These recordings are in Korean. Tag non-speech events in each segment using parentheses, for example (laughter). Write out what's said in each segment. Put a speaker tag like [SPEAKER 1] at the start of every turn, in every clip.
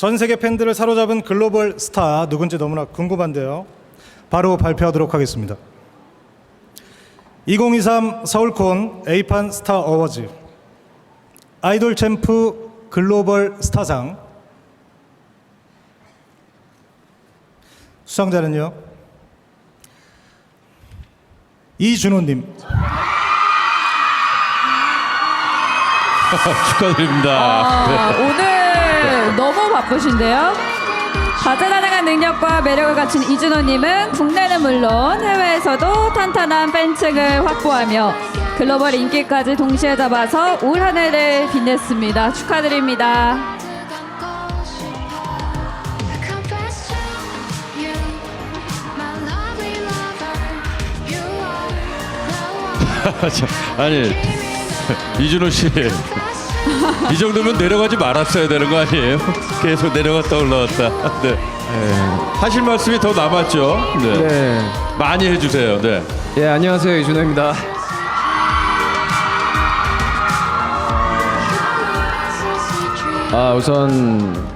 [SPEAKER 1] 전 세계 팬들을 사로잡은 글로벌 스타 누군지 너무나 궁금한데요. 바로 발표하도록 하겠습니다. 2023 서울콘 에이판 스타 어워즈 아이돌 챔프 글로벌 스타상 수상자는요. 이준호님, (laughs)
[SPEAKER 2] 축하드립니다.
[SPEAKER 3] 아, 오늘 너무 바쁘신데요. 다재다능한 능력과 매력을 갖춘 이준호님은 국내는 물론 해외에서도 탄탄한 팬층을 확보하며 글로벌 인기까지 동시에 잡아서 올 한 해를 빛냈습니다. 축하드립니다. (laughs)
[SPEAKER 2] 아니 (laughs) 이준호 씨. (laughs) 이 정도면 내려가지 말았어야 되는 거 아니에요? (laughs) 계속 내려갔다 올라왔다. (laughs) 네. 하실 말씀이 더 남았죠? 네.
[SPEAKER 4] 네.
[SPEAKER 2] 많이 해주세요. 네.
[SPEAKER 4] 예, 안녕하세요. 이준호입니다. 아, 우선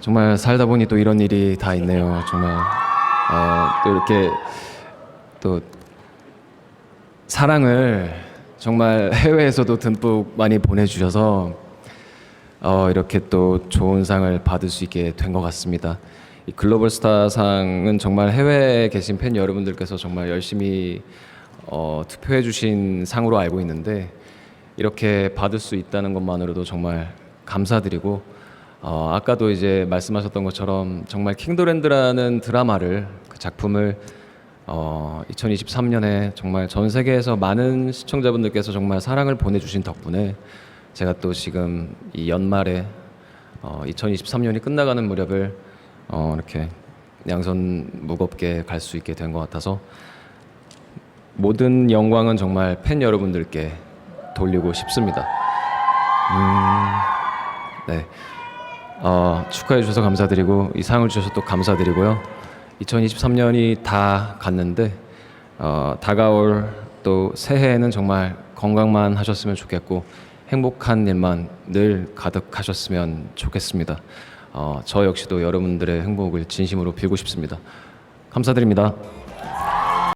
[SPEAKER 4] 정말 살다 보니 또 이런 일이 다 있네요. 정말 어, 또 이렇게 또 사랑을 정말 해외에서도 듬뿍 많이 보내주셔서 어, 이렇게 또 좋은 상을 받을 수 있게 된 것 같습니다. 이 글로벌 스타상은 정말 해외에 계신 팬 여러분들께서 정말 열심히 어, 투표해 주신 상으로 알고 있는데 이렇게 받을 수 있다는 것만으로도 정말 감사드리고 어, 아까도 이제 말씀하셨던 것처럼 정말 킹도랜드라는 드라마를 그 작품을 어, 2023년에 정말 전 세계에서 많은 시청자분들께서 정말 사랑을 보내주신 덕분에 제가 또 지금 이 연말에 어, 2023년이 끝나가는 무렵을 어, 이렇게 양손 무겁게 갈 수 있게 된 것 같아서 모든 영광은 정말 팬 여러분들께 돌리고 싶습니다. 음, 네. 어, 축하해 주셔서 감사드리고 이 상을 주셔서 또 감사드리고요. 2023년이 다 갔는데 어, 다가올 또 새해에는 정말 건강만 하셨으면 좋겠고 행복한 일만 늘 가득하셨으면 좋겠습니다. 어, 저 역시도 여러분들의 행복을 진심으로 빌고 싶습니다. 감사드립니다.